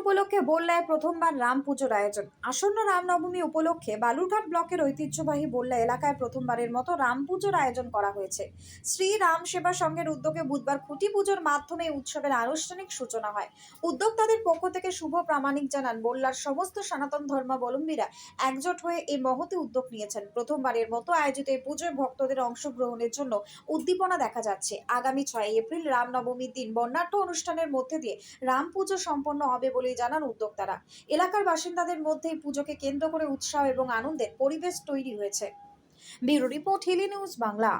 উপলক্ষে বললায় প্রথমবার রাম পুজোর আয়োজন। আসন্ন রামনবমী উপলক্ষে বালুরঘাট ব্লকের ঐতিহ্যবাহী বললা এলাকায় প্রথমবারের মতো রাম পুজোর আয়োজন করা হয়েছে। শ্রী রাম সেবা সংঘের উদ্যোগে বুধবার খুঁটি পুজোর মাধ্যমে উৎসবের আনুষ্ঠানিক সূচনা হয়। উদ্যোক্তাদের পক্ষ থেকে শুভ প্রামাণিক জানান বললার সমস্ত সনাতন ধর্মাবলম্বীরা একজোট হয়ে এই মহতি উদ্যোগ নিয়েছেন। প্রথমবারের মতো আয়োজিত এই পুজোয় ভক্তদের অংশগ্রহণের জন্য উদ্দীপনা দেখা যাচ্ছে। আগামী ছয় এপ্রিল রামনবমীর দিন বর্ণাঢ্য অনুষ্ঠানের মধ্যে দিয়ে রাম পুজো সম্পন্ন হবে বলেই জানান উদ্যোক্তারা। এলাকার বাসিন্দাদের মধ্যে পুজোকে কেন্দ্র করে উৎসাহ এবং আনন্দের পরিবেশ তৈরি হয়েছে। Bureau report, Hili news Bangla.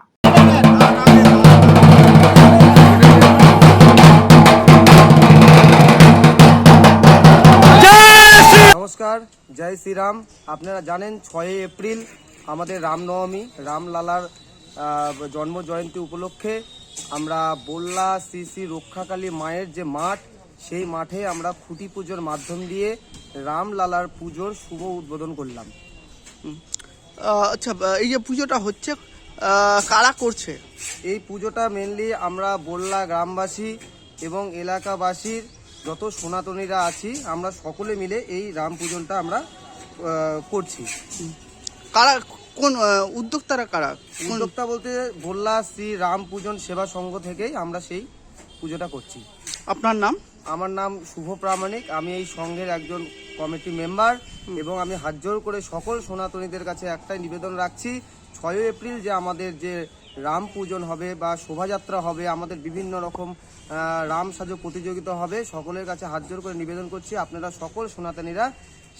নমস্কার, জয় শ্রীরাম। আপনারা জানেন ছয়ই এপ্রিল আমাদের রামনবমী, রামলালার জন্ম জয়ন্তী উপলক্ষে আমরা বল্লা শ্রী শ্রী রক্ষাকালী মায়ের যে মাঠ সেই মাঠে আমরা খুঁটি পুজোর মাধ্যম দিয়ে রামলালার পুজোর শুভ উদ্বোধন করলাম। আচ্ছা এই যে পুজোটা হচ্ছে কারা করছে? এই পুজোটা মেনলি আমরা বল্লা গ্রামবাসী এবং এলাকাবাসীর যত সনাতনীরা আছি আমরা সকলে মিলে এই রাম পূজনটা আমরা করছি। কারা কোন উদ্যোক্তারা কারা? উদ্যোক্তা বলতে বললা শ্রী রাম পূজন সেবা সংঘ থেকেই আমরা সেই পুজোটা করছি। আপনার নাম? আমার নাম শুভ প্রামাণিক। আমি এই সংঘের একজন কমিটি মেম্বার এবং আমি হাত জোর করে সকল সনাতনীদের কাছে একটাই নিবেদন রাখছি ছয়ই এপ্রিল যে আমাদের যে রাম পূজন হবে বা শোভাযাত্রা হবে আমাদের বিভিন্ন রকম রাম সাজো প্রতিযোগিতা হবে সকলের কাছে হাত জোর করে নিবেদন করছি আপনারা সকল সনাতনীরা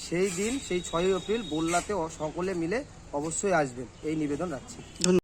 সেই দিন সেই ছয়ই এপ্রিল বললাতে সকলে মিলে অবশ্যই আসবেন। এই নিবেদন রাখছি। ধন্যবাদ।